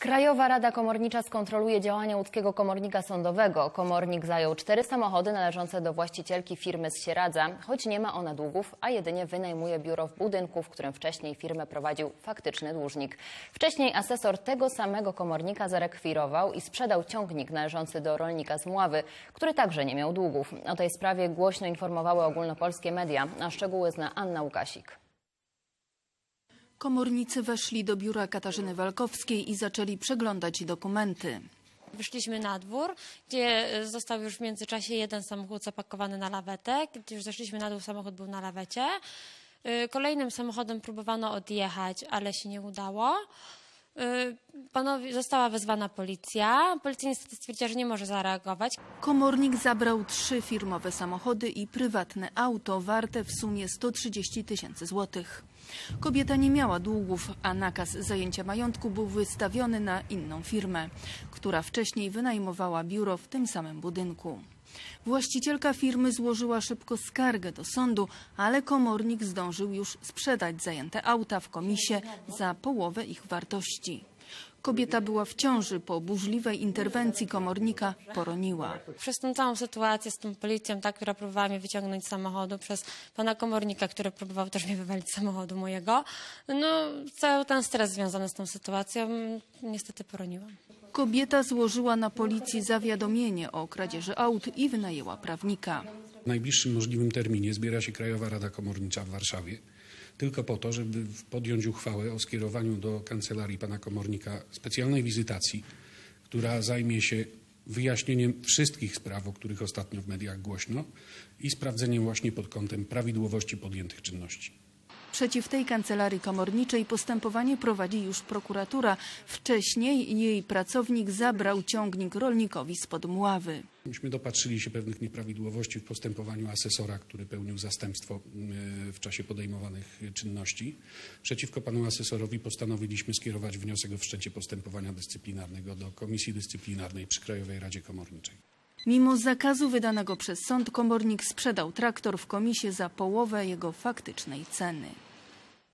Krajowa Rada Komornicza skontroluje działania łódzkiego komornika sądowego. Komornik zajął cztery samochody należące do właścicielki firmy z Sieradza, choć nie ma ona długów, a jedynie wynajmuje biuro w budynku, w którym wcześniej firmę prowadził faktyczny dłużnik. Wcześniej asesor tego samego komornika zarekwirował i sprzedał ciągnik należący do rolnika z Mławy, który także nie miał długów. O tej sprawie głośno informowały ogólnopolskie media, a szczegóły zna Anna Łukasik. Komornicy weszli do biura Katarzyny Walkowskiej i zaczęli przeglądać dokumenty. Wyszliśmy na dwór, gdzie e, został już w międzyczasie jeden samochód zapakowany na lawetę. Gdy już zeszliśmy na dół, samochód był na lawecie. E, Kolejnym samochodem próbowano odjechać, ale się nie udało. E, Panowie, została wezwana policja. Policja niestety stwierdziła, że nie może zareagować. Komornik zabrał trzy firmowe samochody i prywatne auto warte w sumie 130 tysięcy złotych. Kobieta nie miała długów, a nakaz zajęcia majątku był wystawiony na inną firmę, która wcześniej wynajmowała biuro w tym samym budynku. Właścicielka firmy złożyła szybko skargę do sądu, ale komornik zdążył już sprzedać zajęte auta w komisie za połowę ich wartości. Kobieta była w ciąży, po burzliwej interwencji komornika poroniła. Przez tą całą sytuację z tą policją, ta, która próbowała mnie wyciągnąć z samochodu, przez pana komornika, który próbował też mnie wywalić z samochodu mojego, no cały ten stres związany z tą sytuacją, niestety poroniłam. Kobieta złożyła na policji zawiadomienie o kradzieży aut i wynajęła prawnika. W najbliższym możliwym terminie zbiera się Krajowa Rada Komornicza w Warszawie tylko po to, żeby podjąć uchwałę o skierowaniu do kancelarii pana komornika specjalnej wizytacji, która zajmie się wyjaśnieniem wszystkich spraw, o których ostatnio w mediach głośno i sprawdzeniem właśnie pod kątem prawidłowości podjętych czynności. Przeciw tej kancelarii komorniczej postępowanie prowadzi już prokuratura. Wcześniej jej pracownik zabrał ciągnik rolnikowi spod Mławy. Myśmy dopatrzyli się pewnych nieprawidłowości w postępowaniu asesora, który pełnił zastępstwo y, w czasie podejmowanych czynności. Przeciwko panu asesorowi postanowiliśmy skierować wniosek o wszczęcie postępowania dyscyplinarnego do Komisji Dyscyplinarnej przy Krajowej Radzie Komorniczej. Mimo zakazu wydanego przez sąd komornik sprzedał traktor w komisie za połowę jego faktycznej ceny.